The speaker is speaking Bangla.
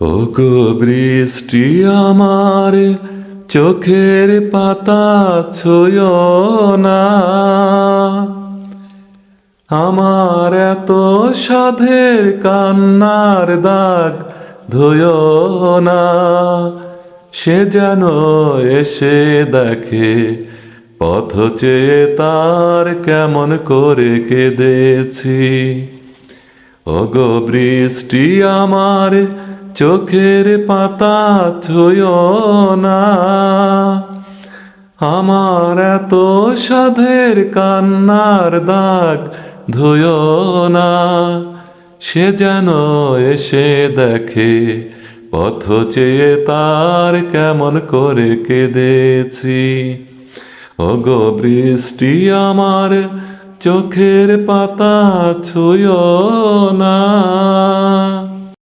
ও গো বৃষ্টি আমার, চোখের পাতা ছুঁয় না। আমার এত সাধের কান্নার দাগ ধুয় না। সে যেন এসে দেখে, পথ চেয়ে তার কেমন করে কেঁদেছি। ওগো বৃষ্টি আমার চোখের পাতা ছুঁয় না। আমার এত সাধের কান্নার দাগ ধুয় না। সে যেন এসে দেখে, পথ চেয়ে তার কেমন করে কেঁদেছি। ওগো বৃষ্টি আমার চোখের পাতা ছুঁয় না।